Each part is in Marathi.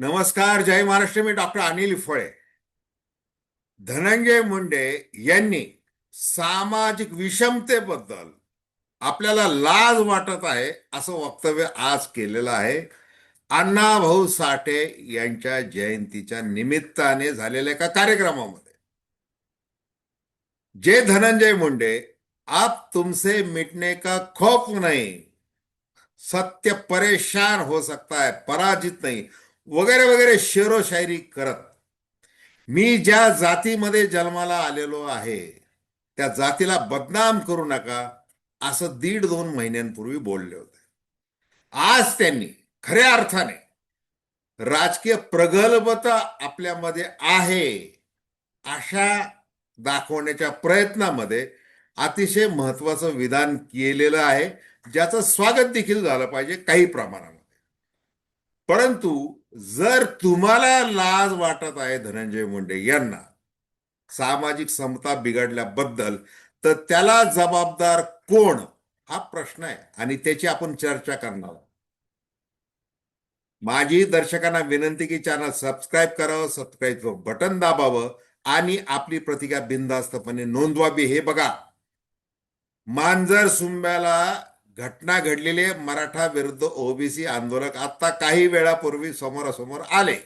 नमस्कार जय महाराष्ट्र. मी डॉक्टर अनिल फळे धनंजय मुंडे यांनी सामाजिक विषमतेबद्दल आपल्याला लाज वाटत आहे असं वक्तव्य आज केलेलं आहे. अण्णाभाऊ साठे यांच्या जयंतीच्या निमित्ताने झालेल्या एका कार्यक्रमामध्ये. जे धनंजय मुंडे आप तुमसे मिटने का खौफ नाही सत्य परेशान हो सकता है पराजित नाही वगैरे वगैरे शेरो शायरी करत. मी ज्या जातीमध्ये जन्माला आलेलो आहे त्या जातीला बदनाम करू नका असं दीड दोन महिन्यांपूर्वी बोलले होते. आज त्यांनी खऱ्या अर्थाने राजकीय प्रगल्भता आपल्यामध्ये आहे अशा दाखवण्याच्या प्रयत्नामध्ये अतिशय महत्वाचं विधान केलेलं आहे ज्याचं स्वागत देखील झालं पाहिजे काही प्रमाणामध्ये. परंतु जर तुम्हाला लाज वाटत आहे धनंजय मुंडे यांना सामाजिक समता बिघडल्याबद्दल तर त्याला जबाबदार कोण? हा प्रश्न आहे आणि त्याची आपण चर्चा करणार आहोत. माझी दर्शकांना विनंती की चॅनल सबस्क्राईब करावं सबस्क्राईबचं बटन दाबावं आणि आपली प्रतिक्रिया बिनधास्तपणे नोंदवावी. हे बघा मांजर सुंब्याला घटना घडलेली आहे. मराठा विरुद्ध ओबीसी आंदोलक आता काही वेळापूर्वी समोरासमोर आले.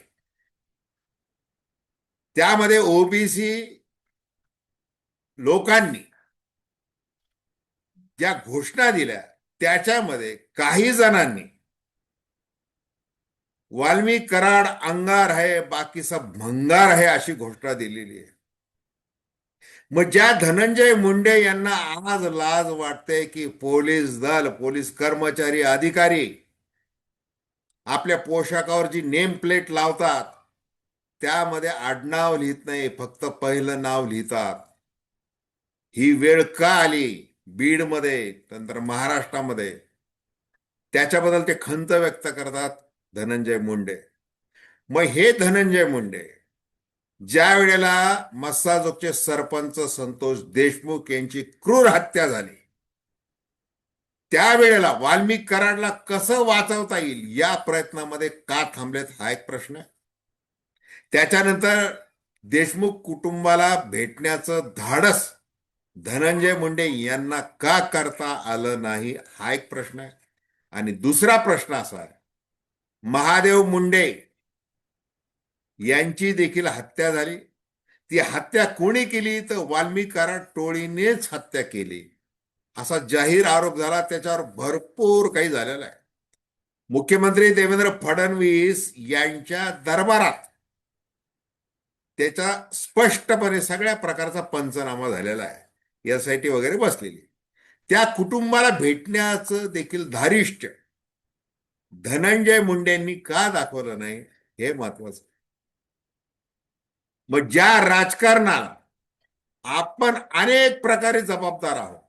त्यामध्ये ओबीसी लोकांनी ज्या घोषणा दिल्या त्याच्यामध्ये काही जणांनी वाल्मी कराड अंगार आहे बाकी सब भंगार आहे अशी घोषणा दिलेली आहे. मग ज्या धनंजय मुंडे यांना आज लाज वाटते की पोलीस दल पोलीस कर्मचारी अधिकारी आपल्या पोशाखावर जी नेम प्लेट लावतात त्यामध्ये आडनाव लिहित नाही फक्त पहिलं नाव लिहितात. ही वेळ का आली? बीडमध्ये नंतर महाराष्ट्रामध्ये. त्याच्याबद्दल ते खंत व्यक्त करतात धनंजय मुंडे. मग हे धनंजय मुंडे ज्या वेळेला मस्साजोगचे सरपंच संतोष देशमुख यांची क्रूर हत्या झाली त्यावेळेला वाल्मिक कराडला कसं वाचवता येईल या प्रयत्नामध्ये का थांबलेत हा एक प्रश्न. त्याच्यानंतर देशमुख कुटुंबाला भेटण्याचं धाडस धनंजय मुंडे यांना का करता आलं नाही हा एक प्रश्न आहे. आणि दुसरा प्रश्न असा आहे महादेव मुंडे यांची देखील हत्या झाली. ती हत्या कोणी केली? तर वाल्मिक कराड टोळीनेच हत्या केली. असा जाहीर आरोप झाला. त्याच्यावर भरपूर काही झालेला आहे. मुख्यमंत्री देवेंद्र फडणवीस यांच्या दरबारात त्याचा स्पष्टपणे सगळ्या प्रकारचा पंचनामा झालेला आहे. एस आय टी वगैरे बसलेली. त्या कुटुंबाला भेटण्याचं देखील धारिष्ट धनंजय मुंडेंनी का दाखवलं नाही? हे महत्वाचं. मग ज्या राजकारणाला आपण अनेक प्रकारे जबाबदार आहोत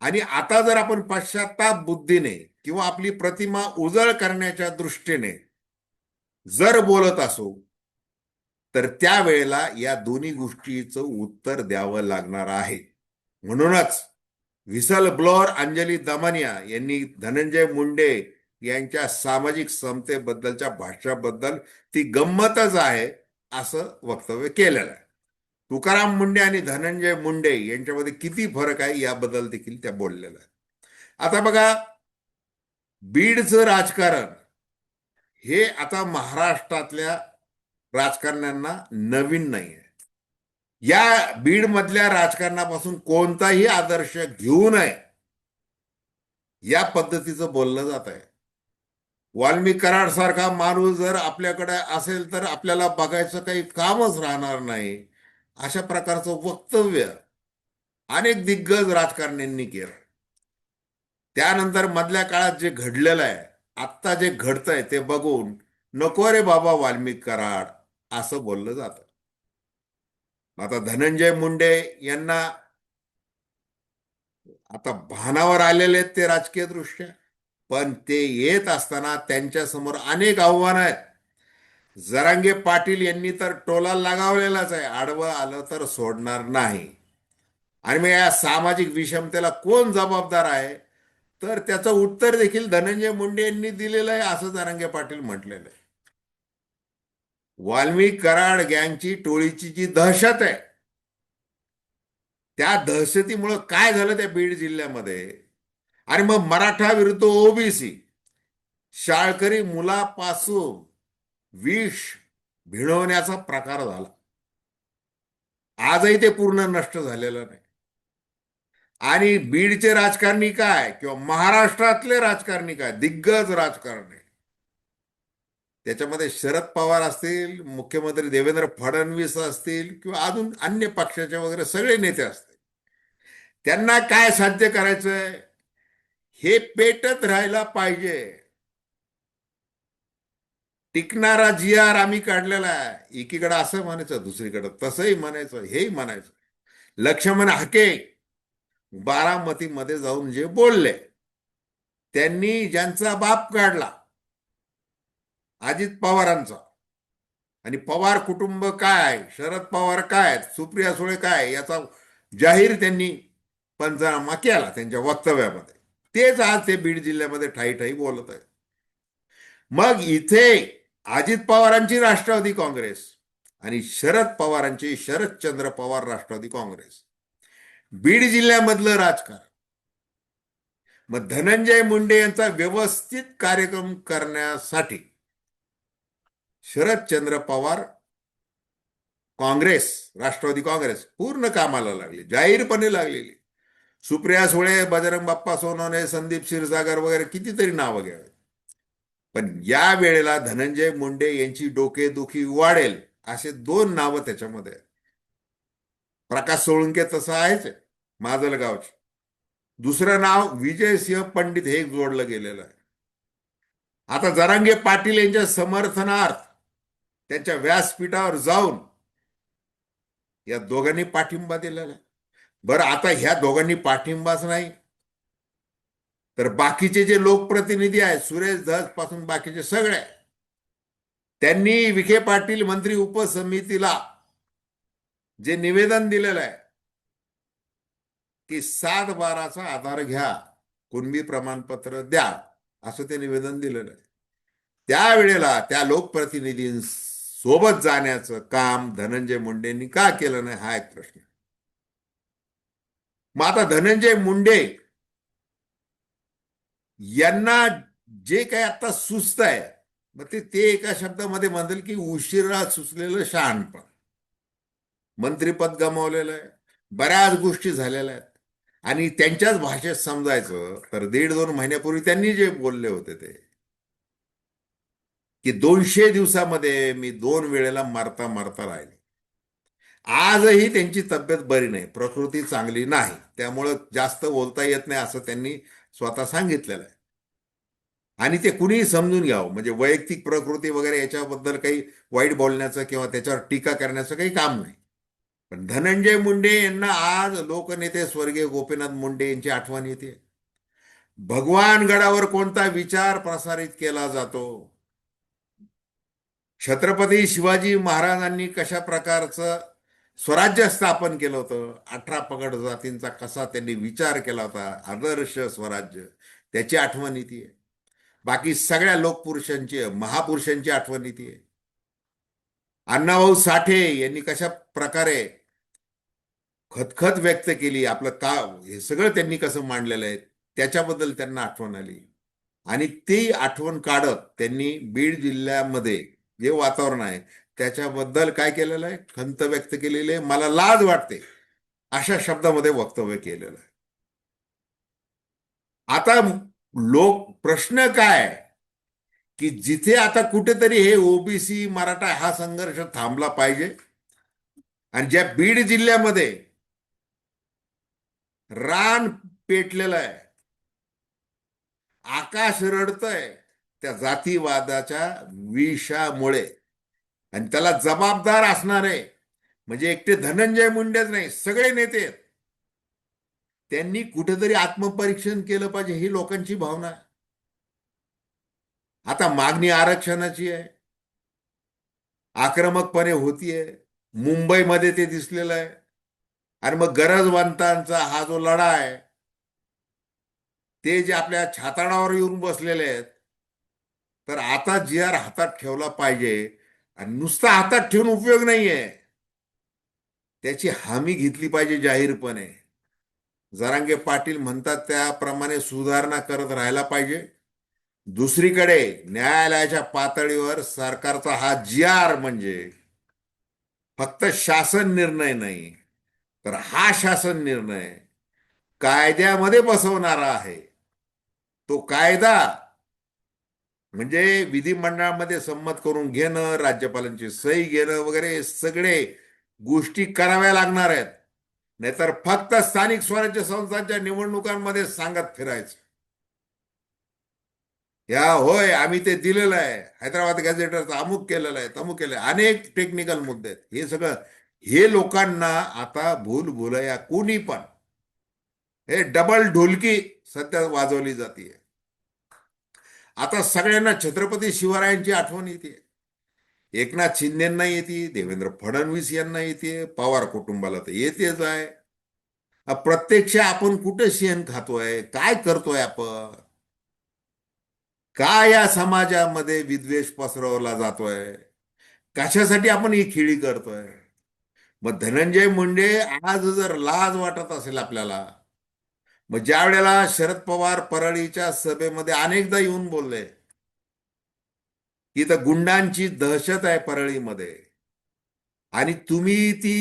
आणि आता जर आपण पश्चाताप बुद्धीने किंवा आपली प्रतिमा उजळ करण्याच्या दृष्टीने जर बोलत असो तर त्यावेळेला या दोन्ही गोष्टीचं उत्तर द्यावं लागणार आहे. म्हणूनच व्हिसल ब्लोअर अंजली दमानिया यांनी धनंजय मुंडे यांच्या सामाजिक समतेबद्दलच्या भाषाबद्दल ती गंमतच आहे. असं वक्तव्य केलेलं आहे. तुकाराम मुंडे आणि धनंजय मुंडे यांच्यामध्ये किती फरक आहे याबद्दल देखील त्या बोललेल्या आहेत. आता बघा बीडचं राजकारण हे आता महाराष्ट्रातल्या राजकारण्यांना नवीन नाही आहे. या बीड मधल्या राजकारणापासून कोणताही आदर्श घेऊ नये या पद्धतीचं बोललं जात आहे. वाल्मिक कराड सारखा माणूस जर आपल्याकडे असेल तर आपल्याला बघायचं काही कामच राहणार नाही. अशा प्रकारचं वक्तव्य अनेक दिग्गज राजकारण्यांनी केलं. त्यानंतर मधल्या काळात जे घडलेलं आहे आत्ता जे घडतंय ते बघून नको रे बाबा वाल्मिक कराड असं बोललं जात. आता धनंजय मुंडे यांना आता भानावर आलेले आहेत ते राजकीय दृष्ट्या. पण ते येत असताना त्यांच्यासमोर अनेक आव्हानं आहेत. जरांगे पाटील यांनी तर टोला लगावलेलाच आहे. आडवं आलं तर सोडणार नाही. आणि मग या सामाजिक विषमतेला कोण जबाबदार आहे? तर त्याचं उत्तर देखील धनंजय मुंडे यांनी दिलेलं आहे असं जरांगे पाटील म्हटलेलं आहे. वाल्मी कराड गँगची टोळीची जी दहशत आहे त्या दहशतीमुळं काय झालं त्या बीड जिल्ह्यामध्ये? आणि मग मराठा विरुद्ध ओबीसी. शाळकरी मुलापासून विष भिडवण्याचा प्रकार झाला. आजही ते पूर्ण नष्ट झालेलं नाही. आणि बीडचे राजकारणी काय किंवा महाराष्ट्रातले राजकारणी काय दिग्गज राजकारणी. त्याच्यामध्ये शरद पवार असतील मुख्यमंत्री देवेंद्र फडणवीस असतील किंवा अजून अन्य पक्षाचे वगैरे सगळे नेते असतील. त्यांना काय साध्य करायचंय? हे पेटत राहायला पाहिजे. टिकणारा जी आर आम्ही काढलेला आहे. एकीकडे असं म्हणायचं दुसरीकडे तसंही म्हणायचं हेही म्हणायचं. लक्ष्मण हाके बारामतीमध्ये जाऊन जे बोलले त्यांनी ज्यांचा बाप काढला अजित पवारांचा. आणि पवार कुटुंब काय शरद पवार काय सुप्रिया सुळे काय याचा जाहीर त्यांनी पंचनामा केला त्यांच्या वक्तव्यामध्ये. तेच आज ते बीड जिल्ह्यामध्ये ठाई ठाई बोलत आहेत. मग इथे अजित पवारांची राष्ट्रवादी काँग्रेस आणि शरद पवारांची शरदचंद्र पवार राष्ट्रवादी काँग्रेस. बीड जिल्ह्यामधलं राजकारण. मग धनंजय मुंडे यांचा व्यवस्थित कार्यक्रम करण्यासाठी शरदचंद्र पवार काँग्रेस राष्ट्रवादी काँग्रेस पूर्ण कामाला लागली जाहीरपणे लागलेली. सुप्रिया सुळे बजरंग बाप्पा सोनवणे संदीप क्षीरसागर वगैरे कितीतरी नावं घ्यावे. पण या वेळेला धनंजय मुंडे यांची डोकेदुखी वाढेल असे दोन नावं त्याच्यामध्ये आहेत. प्रकाश सोळुंके तसं आहेच माजलगावचे. दुसरं नाव विजय सिंह पंडित हे जोडलं गेलेलं आहे. आता जरांगे पाटील यांच्या समर्थनार्थ त्यांच्या व्यासपीठावर जाऊन या दोघांनी पाठिंबा दिलेला आहे. बरं आता ह्या दोघांनी पाठिंबाच नाही. तर बाकीचे जे लोकप्रतिनिधी आहेत सुरेश धसपासून बाकीचे सगळे त्यांनी विखे पाटील मंत्री उपसमितीला जे निवेदन दिलेलं आहे की सात बाराचा आधार घ्या कुणबी प्रमाणपत्र द्या असं ते निवेदन दिलेलं आहे. त्यावेळेला त्या लोकप्रतिनिधींसोबत जाण्याचं काम धनंजय मुंडेंनी का केलं नाही हा एक प्रश्न मग आता धनंजय मुंडे यांना जे काही आता सुस्त आहे मग ते ते एका शब्दामध्ये म्हणतील की उशिरा सुचलेलं शहाणपण. मंत्रीपद गमावलेलं आहे. बऱ्याच गोष्टी झालेल्या आहेत. आणि त्यांच्याच भाषेत समजायचं तर दीड दोन महिन्यापूर्वी त्यांनी जे बोलले होते ते की दोनशे दिवसामध्ये मी दोन वेळेला मारता मारता राहिले. आजही त्यांची तब्येत बरी नाही प्रकृती चांगली नाही त्यामुळं जास्त बोलता येत नाही असं त्यांनी स्वतः सांगितलेलं आहे. आणि ते कुणीही समजून घ्यावं म्हणजे वैयक्तिक प्रकृती वगैरे याच्याबद्दल काही वाईट बोलण्याचं किंवा त्याच्यावर टीका करण्याचं काही काम नाही. पण धनंजय मुंडे यांना आज लोकनेते स्वर्गीय गोपीनाथ मुंडे यांची आठवण येते. भगवान गडावर कोणता विचार प्रसारित केला जातो? छत्रपती शिवाजी महाराजांनी कशा प्रकारचं स्वराज्य स्थापन केलं होतं. अठरा पगड जातींचा कसा त्यांनी विचार केला होता. आदर्श स्वराज्य. त्याची आठवण येते बाकी सगळ्या लोकपुरुषांची महापुरुषांची आठवण येते अण्णाभाऊ साठे यांनी कशा प्रकारे खतखत व्यक्त केली. आपलं का हे सगळं त्यांनी कसं मांडलेलं आहे. त्याच्याबद्दल त्यांना आठवण आली. आणि ती आठवण काढत त्यांनी बीड जिल्ह्यामध्ये जे वातावरण आहे त्याच्याबद्दल काय केलेलं आहे? खंत व्यक्त केलेली आहे. मला लाज वाटते. अशा शब्दामध्ये वक्तव्य केलेलं आहे. आता लोक प्रश्न काय? की जिथे आता कुठेतरी हे ओबीसी मराठा हा संघर्ष थांबला पाहिजे. आणि ज्या बीड जिल्ह्यामध्ये रान पेटलेलं आहे. आकाश रडतंय त्या जातीवादाच्या विषामुळे. आणि त्याला जबाबदार असणारे म्हणजे एकटे धनंजय मुंडेच नाही सगळे नेते आहेत. त्यांनी कुठेतरी आत्मपरीक्षण केलं पाहिजे ही लोकांची भावना आता मागणी आरक्षणाची आहे. आक्रमकपणे होतीये. मुंबईमध्ये ते दिसलेलं आहे. आणि मग गरजवंतांचा हा जो लढा आहे ते जे आपल्या छाताडावर येऊन बसलेले आहेत तर आता जी आर हातात ठेवला पाहिजे आणि नुसता हातात ठेवून उपयोग नाहीये. त्याची हमी घेतली पाहिजे जाहीरपणे. जरांगे पाटील म्हणतात त्याप्रमाणे सुधारणा करत राहायला पाहिजे. दुसरीकडे न्यायालयाच्या पातळीवर सरकारचा हा जी आर म्हणजे फक्त शासन निर्णय नाही तर हा शासन निर्णय कायद्यामध्ये बसवणारा आहे. तो कायदा म्हणजे विधिमंडळामध्ये संमत करून घेणं राज्यपालांची सही घेणं वगैरे सगळे गोष्टी कराव्या लागणार आहेत. नाहीतर फक्त स्थानिक स्वराज्य संस्थांच्या निवडणुकांमध्ये सांगत फिरायचं. या होय आम्ही ते दिलेलं आहे. हैदराबाद गॅझेटरचं अमुक केलेलं आहे तमुक केलं आहे. अनेक टेक्निकल मुद्दे आहेत. हे सगळं हे लोकांना आता भूल भुलया कोणी पण हे डबल ढोलकी सध्या वाजवली जाते आता सगळ्यांना छत्रपती शिवरायांची आठवण येते. एकनाथ शिंदेना येते देवेंद्र फडणवीस यांना येते पवार कुटुंबाला तर येतेच आहे. प्रत्यक्ष आपण कुठे शेण खातोय? काय करतोय आपण? का या समाजामध्ये विद्वेष पसरवला जातोय? कशासाठी आपण ही खेळी करतोय? मग धनंजय मुंडे आज जर लाज वाटत असेल आपल्याला मग ज्या वेळेला शरद पवार परळीच्या सभेमध्ये अनेकदा येऊन बोलले की इथं गुंडांची दहशत आहे परळीमध्ये. आणि तुम्ही ती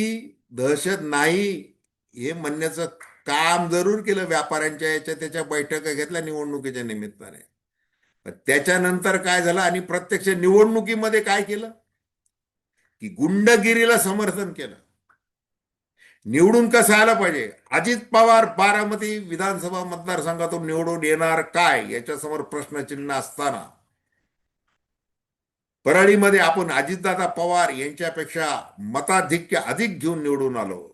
दहशत नाही हे म्हणण्याचं काम जरूर केलं व्यापाऱ्यांच्या याच्या त्याच्या बैठका घेतल्या निवडणुकीच्या निमित्ताने. त्याच्यानंतर काय झालं आणि प्रत्यक्ष निवडणुकीमध्ये काय केलं? की गुंडगिरीला समर्थन केलं. निवडून कसं आलं पाहिजे? अजित पवार बारामती विधानसभा मतदारसंघातून निवडून येणार काय? याच्यासमोर प्रश्नचिन्ह असताना. परळीमध्ये आपण अजितदादा पवार यांच्यापेक्षा मताधिक्य अधिक घेऊन निवडून आलो.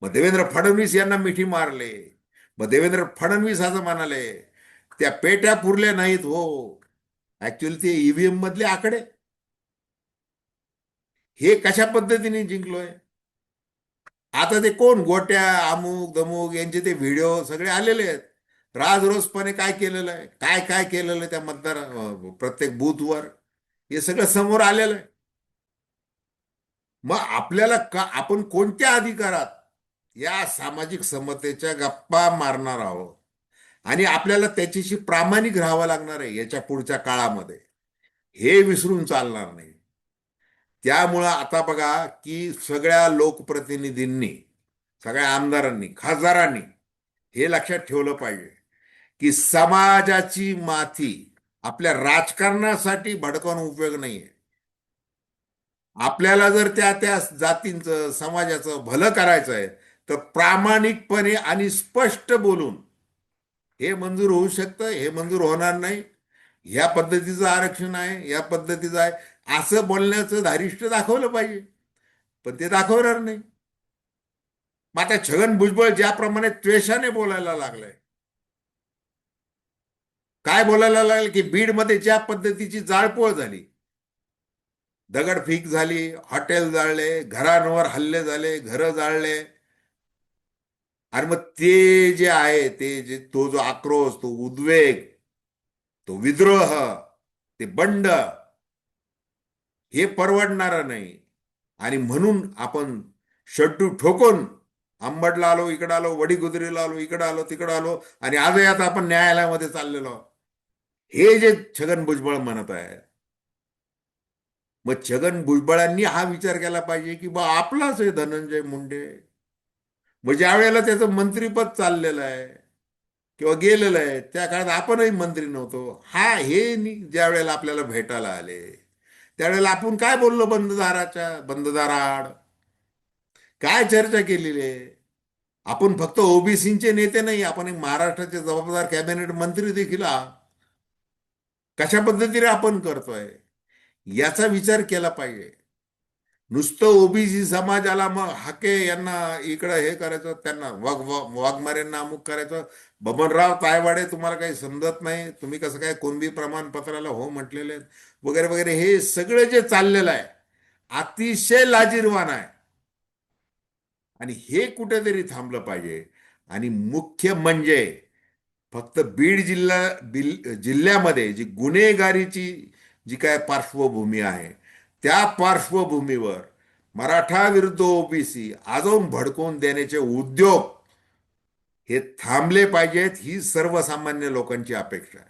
मग देवेंद्र फडणवीस यांना मिठी मारले. मग देवेंद्र फडणवीस असं म्हणाले त्या पेट्या पुरल्या नाहीत हो. ऍक्च्युअली ते ईव्हीएम मधले आकडे. हे कशा पद्धतीने जिंकलोय? आता ते कोण? गोट्या अमुक दमुक यांचे ते व्हिडिओ सगळे आलेले आहेत. राजरोसपणे काय केलेलं आहे? काय काय केलेलं आहे त्या मतदार प्रत्येक बूथवर हे सगळं समोर आलेलं आहे. मग आपल्याला का आपण कोणत्या अधिकारात या सामाजिक समतेच्या गप्पा मारणार आहोत? आणि आपल्याला त्याच्याशी प्रामाणिक राहावं लागणार आहे याच्या पुढच्या काळामध्ये? हे विसरून चालणार नाही. त्यामुळं आता बघा की सगळ्या लोकप्रतिनिधींनी सगळ्या आमदारांनी खासदारांनी हे लक्षात ठेवलं पाहिजे की समाजाची माथी आपल्या राजकारणासाठी भडकावून उपयोग नाहीये. आपल्याला जर त्या त्या जातींचं समाजाचं भलं करायचं आहे तर प्रामाणिकपणे आणि स्पष्ट बोलून हे मंजूर होऊ शकतं हे मंजूर होणार नाही. या पद्धतीचं आरक्षण आहे या पद्धतीचं आहे. असं बोलण्याचं धारिष्ट दाखवलं पाहिजे. पण ते दाखवणार नाही. मग आता छगन भुजबळ ज्याप्रमाणे त्वेषाने बोलायला लागलाय. काय बोलायला लागलं की बीडमध्ये ज्या पद्धतीची जाळपोळ झाली. दगडफेक झाली हॉटेल जाळले घरांवर हल्ले झाले घरं जाळले. आणि मग ते जे आहे ते जे तो जो आक्रोश तो उद्वेग तो विद्रोह ते बंड हे परवडणार नाही. आणि म्हणून आपण शड्डू ठोकून आंबडला आलो इकडं आलो वडीगुजरीला आलो इकडं आलो तिकडं आलो आणि आजही आता आपण न्यायालयामध्ये चाललेलो हे जे छगन भुजबळ म्हणत आहे मग छगन भुजबळांनी हा विचार केला पाहिजे की बा आपलाच आहे धनंजय मुंडे. मग ज्या वेळेला त्याचं मंत्रीपद चाललेलं आहे किंवा गेलेलं आहे त्या काळात आपणही मंत्री नव्हतो. हा हे ज्या वेळेला आपल्याला भेटायला आले त्यावेळेला आपण काय बोललो बंददाराच्या बंददाराआड काय चर्चा केलेली आहे? आपण फक्त ओबीसीचे नेते नाही आपण एक महाराष्ट्राचे जबाबदार कॅबिनेट मंत्री देखील कशा पद्धतीने आपण करतोय? याचा विचार केला पाहिजे. नुसतं ओबीसी समाजाला मग हाके यांना इकडं हे करायचं त्यांना वाघ वाघ- वाघमारेंना अमुक करायचं. बबनराव तायवाडे तुम्हाला काही समजत नाही? तुम्ही कसं काय कोणबी प्रमाणपत्राला हो म्हटलेले आहेत? वगैरे वगैरे हे सगळं जे चाललेलं आहे अतिशय लाजीरवान आहे. आणि हे कुठेतरी थांबलं पाहिजे. आणि मुख्य म्हणजे फक्त बीड जिल्हा बिल जिल्ह्यामध्ये जी गुन्हेगारीची जी काय पार्श्वभूमी आहे त्या पार्श्वभूमीवर मराठा विरुद्ध ओबीसी अजून भडकवून देण्याचे उद्योग हे थांबले पाहिजेत ही सर्वसामान्य लोकांची अपेक्षा आहे.